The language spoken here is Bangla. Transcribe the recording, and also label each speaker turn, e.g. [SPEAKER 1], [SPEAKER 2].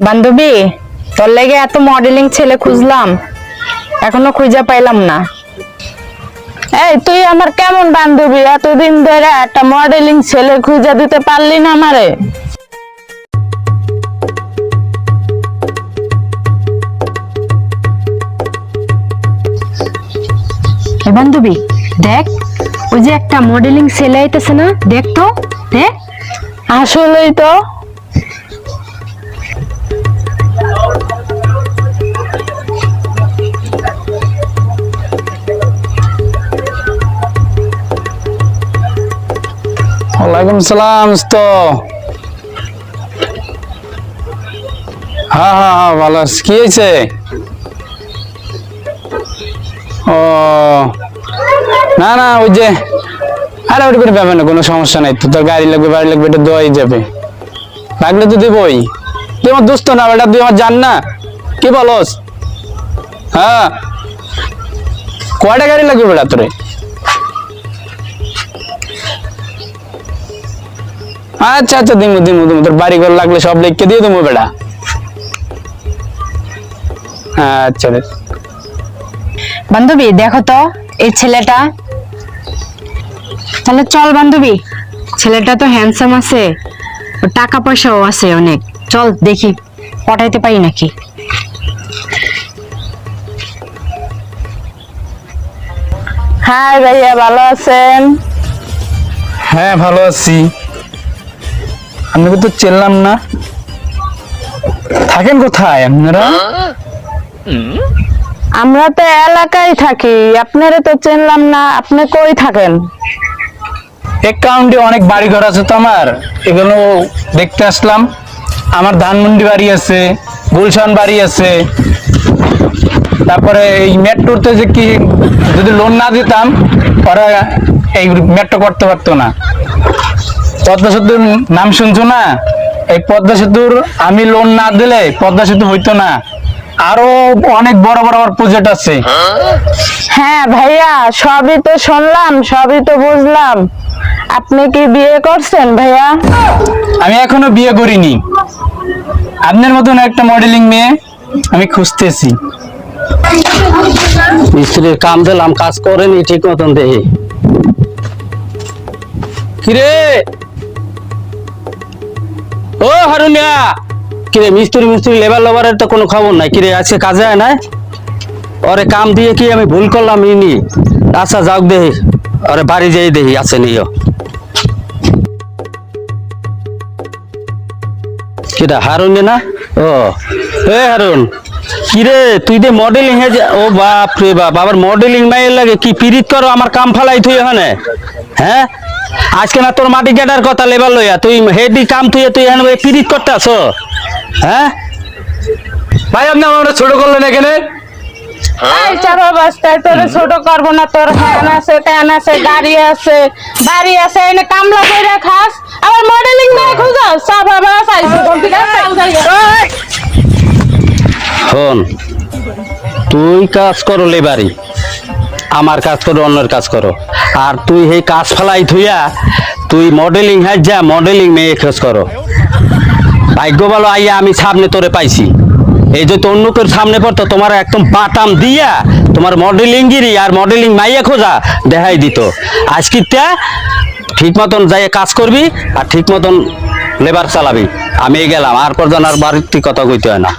[SPEAKER 1] বান্ধবী তোর লেগে এত মডেলিং ছেলে খুঁজলাম এখনও খুঁজে পাইলাম না। এই তুই আমার কেমন বান্ধবী? এতদিন ধরে একটা মডেলিং ছেলে খুঁজে দিতে পারলি না আমারে। বান্ধবী দেখ ওই যে একটা মডেলিং ছেলে আইতেছে না দেখ তো দেখ। আসলেই তো।
[SPEAKER 2] ওয়ালাইকুম সালাম তো হ্যাঁ হ্যাঁ হ্যাঁ ভালো আছি। কি হয়েছে? ও, না না, ওই যে আরে ওটা করে ব্যাপার না, কোনো সমস্যা নাই। তো তোর গাড়ি লাগবে, বাড়ি লাগবে, এটা দেওয়াই যাবে। লাগলে তো দেবই। তুই আমার দোস্ত না, বেটা, তুই আমার জান না। কি বলস? হ্যাঁ। কয়টা গাড়ি লাগবে, বেটা, তোরে? আচ্ছা আচ্ছা দিমু দিমু দিমু তোর বাড়ি ঘর লাগলে সব লিখকে দিয়ে দেবো বেটা। আচ্ছা রে।
[SPEAKER 1] বান্ধবী দেখো তো এই ছেলেটা। তাহলে চল বান্ধবী ছেলেটা তো হ্যান্ডসাম আছে টাকা পয়সাও আছে অনেক। চল দেখি পটাইতে পারি নাকি? হাই ভাইয়া ভালো আছেন?
[SPEAKER 2] হ্যাঁ ভালো আছি। আপনাকে তো চেনলাম না। থাকেন কোথায় আপনারা?
[SPEAKER 1] আমরা তো এলাকায় থাকি আপনারা তো চেনলাম না আপনি কই থাকেন?
[SPEAKER 2] অ্যাকাউন্টে অনেক বাড়ি ঘর আছে তো আমার এগুলো দেখতে আসলাম। আমার ধানমন্ডি বাড়ি আছে গুলশান বাড়ি আছে। তারপরে এই মেট্রোতে যে কি যদি লোন না দিতাম ওরা এই মেট্রো করতে পারতো না। পদ্মা সেতুর নাম শুনছো না? এই পদ্মা সেতুর আমি লোন না দিলে পদ্মা সেতু হইতো না। আরও অনেক বড় বড় আমার প্রজেক্ট আছে।
[SPEAKER 1] হ্যাঁ ভাইয়া সবই তো শুনলাম সবই তো বুঝলাম। আপনি কি বিয়ে করছেন ভাইয়া?
[SPEAKER 2] আমি এখনও বিয়ে করিনি। আপনার মতন একটা মডেলিং মেয়ে আমি খুঁজতেছি।
[SPEAKER 3] মিস্ত্রির কাম দিলাম কাজ করেনি ঠিক মতন দেখি। কিরে? ও হারুনিয়া! কিরে, মিস্ত্রি মিস্ত্রি লেবার লেবারের তো কোনো খবর নাই। কিরে, আজকে কাজে আয় নাই? ওরে কাম দিয়ে কি আমি ভুল করলাম ইনি? আচ্ছা যাও দেখি। ওরে বাড়ি যেয়ে দেখি, আছে নিও। কিরা, হারুন না? ও। এ হারুন, কিরে, তুই দে মডেলিং হে ও বাপ রে বাপ, আবার মডেলিং মাইয়ের লাগে কি পিরিত করো, আমার কাম ফালাই তুই এখানে? হ্যাঁ? আজকে না তোর মাটি কাটার কথা লেবার লইয়া তুই হেডি কাম তুই তুই এখানে পিরিত করতে আসো হ্যাঁ?
[SPEAKER 2] ভাই আপনি আমার ছোট করলেন এখানে?
[SPEAKER 1] এই চারো বস্তায় তোর ছোট করব না তোর হ্যান আছে ট্যান আছে গাড়ি আছে বাড়ি আছে এনে কামলা করে খাস। আবার মডেলিং না খুঁজো সব আবার চাইছো ঠিক আছে
[SPEAKER 3] শোন তুই কাজ করো লেবারি আমার কাজ করো অন্যের কাজ করো। আর তুই এই কাজ ফেলাই থুইয়া তুই মডেলিং হ্যাঁ যা মডেলিং মেয়ে খোঁজ করো। ভাগ্য ভালো আইয়া আমি সামনে তোরে পাইছি। এই যে তোর লোকের সামনে পড়তো, তোমার একদম বাটাম দিয়া তোমার মডেলিং গিরি আর মডেলিং মাইয়া খোঁজা দেখাই দিত। আজকিটা ঠিক মতন যাই কাজ করবি আর ঠিক মতন লেবার চালাবি। আমি গেলাম, আর পর আর বাড়ির কথা কইতে হয় না।